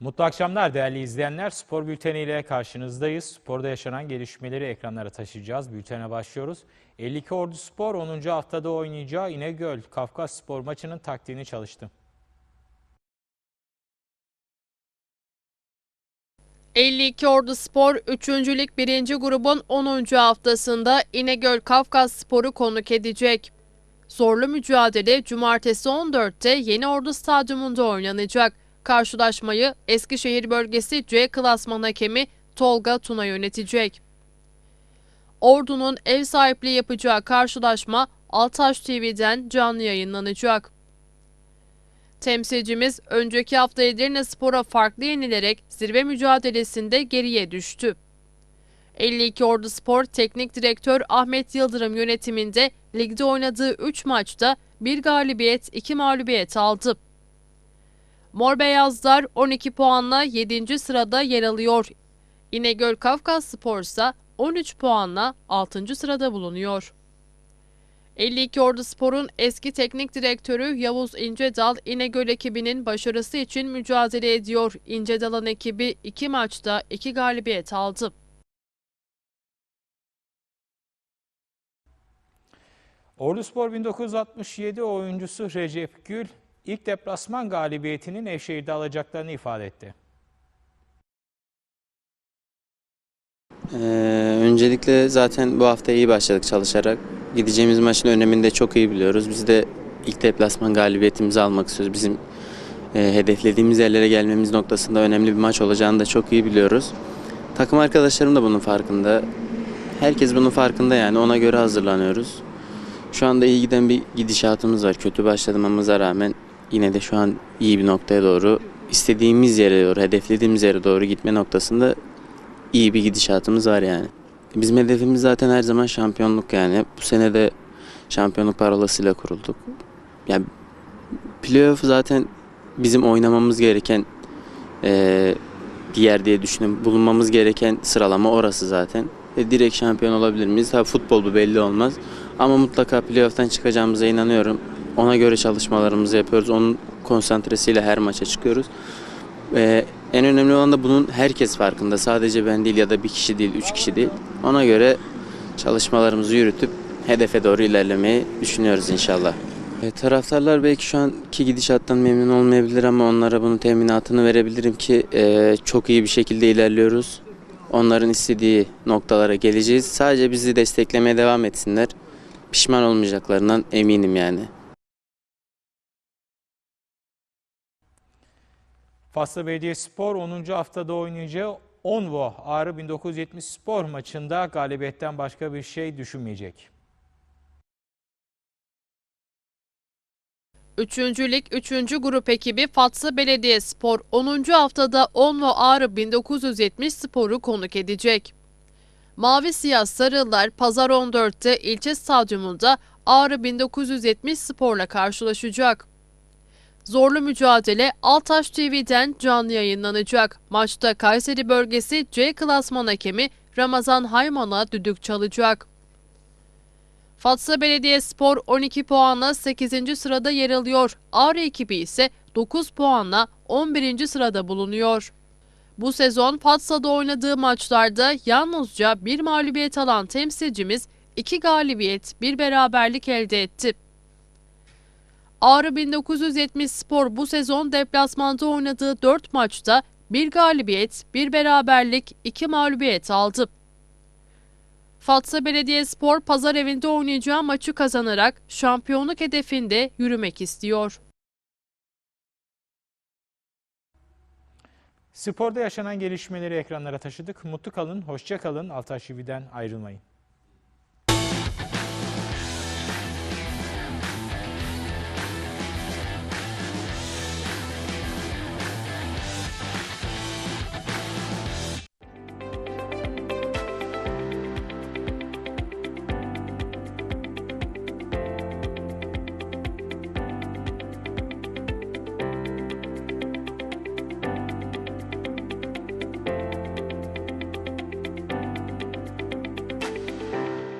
Mutlu akşamlar değerli izleyenler. Spor bülteniyle karşınızdayız. Sporda yaşanan gelişmeleri ekranlara taşıyacağız. Bültene başlıyoruz. 52 Ordu Spor 10. haftada oynayacağı İnegöl Kafkas Spor maçının taktiğini çalıştı. 52 Ordu Spor 3. Lig 1. grubun 10. haftasında İnegöl Kafkas Spor'u konuk edecek. Zorlu mücadele cumartesi 14'te Yeni Ordu Stadyumunda oynanacak. Karşılaşmayı Eskişehir Bölgesi C klasman hakemi Tolga Tuna yönetecek. Ordu'nun ev sahipliği yapacağı karşılaşma Altaş TV'den canlı yayınlanacak. Temsilcimiz önceki hafta Edirne Spor'a farklı yenilerek zirve mücadelesinde geriye düştü. 52 Ordu Spor Teknik Direktör Ahmet Yıldırım yönetiminde ligde oynadığı 3 maçta 1 galibiyet 2 mağlubiyet aldı. Mor Beyazlar 12 puanla 7. sırada yer alıyor. İnegöl Kafkas Spor ise 13 puanla 6. sırada bulunuyor. 52 Ordu Spor'un eski teknik direktörü Yavuz İncedal İnegöl ekibinin başarısı için mücadele ediyor. İncedal'ın ekibi 2 maçta 2 galibiyet aldı. Ordu Spor 1967 oyuncusu Recep Gül ilk deplasman galibiyetinin Nevşehir'de alacaklarını ifade etti. Ee, öncelikle zaten bu hafta iyi başladık çalışarak. Gideceğimiz maçın önemini de çok iyi biliyoruz. Biz de ilk deplasman galibiyetimizi almak istiyoruz. Bizim e, hedeflediğimiz yerlere gelmemiz noktasında önemli bir maç olacağını da çok iyi biliyoruz. Takım arkadaşlarım da bunun farkında. Herkes bunun farkında yani ona göre hazırlanıyoruz. Şu anda iyi giden bir gidişatımız var. Kötü başlamamıza rağmen yine de şu an iyi bir noktaya doğru, istediğimiz yere doğru, hedeflediğimiz yere doğru gitme noktasında iyi bir gidişatımız var yani. Bizim hedefimiz zaten her zaman şampiyonluk yani. Bu sene de şampiyonluk parolasıyla kurulduk. Yani playoff zaten bizim oynamamız gereken eee diğer diye düşünüyorum. Bulunmamız gereken sıralama orası zaten. Ve direkt şampiyon olabilir miyiz? Tabii futbol bu belli olmaz. Ama mutlaka playoff'tan çıkacağımıza inanıyorum. Ona göre çalışmalarımızı yapıyoruz. Onun konsantresiyle her maça çıkıyoruz. Ee, en önemli olan da bunun herkes farkında. Sadece ben değil ya da bir kişi değil, üç kişi değil. Ona göre çalışmalarımızı yürütüp hedefe doğru ilerlemeyi düşünüyoruz inşallah. E, taraftarlar belki şu anki gidişattan memnun olmayabilir ama onlara bunun teminatını verebilirim ki e, çok iyi bir şekilde ilerliyoruz. Onların istediği noktalara geleceğiz. Sadece bizi desteklemeye devam etsinler. Pişman olmayacaklarından eminim yani. Faslı Belediyespor 10. haftada oynayacağı Onvo Ağrı 1970 Spor maçında galibiyetten başka bir şey düşünmeyecek. 3. Lig 3. grup ekibi Fatsa Belediyespor 10. haftada Onvo Ağrı 1970 Spor'u konuk edecek. Mavi Siyah Sarılar Pazar 14'te ilçe stadyumunda Ağrı 1970 Spor'la karşılaşacak. Zorlu mücadele Altaş TV'den canlı yayınlanacak. Maçta Kayseri bölgesi C klasman hakemi Ramazan Hayman'a düdük çalacak. Fatsa Belediyespor 12 puanla 8. sırada yer alıyor. Ağrı ekibi ise 9 puanla 11. sırada bulunuyor. Bu sezon Fatsa'da oynadığı maçlarda yalnızca bir mağlubiyet alan temsilcimiz 2 galibiyet, bir beraberlik elde etti. Ağrı 1970 Spor bu sezon deplasmanda oynadığı 4 maçta bir galibiyet, bir beraberlik, 2 mağlubiyet aldı. Fatsa Belediyespor pazar evinde oynayacağı maçı kazanarak şampiyonluk hedefinde yürümek istiyor. Sporda yaşanan gelişmeleri ekranlara taşıdık. Mutlu kalın, hoşça kalın. Altaş TV'den ayrılmayın.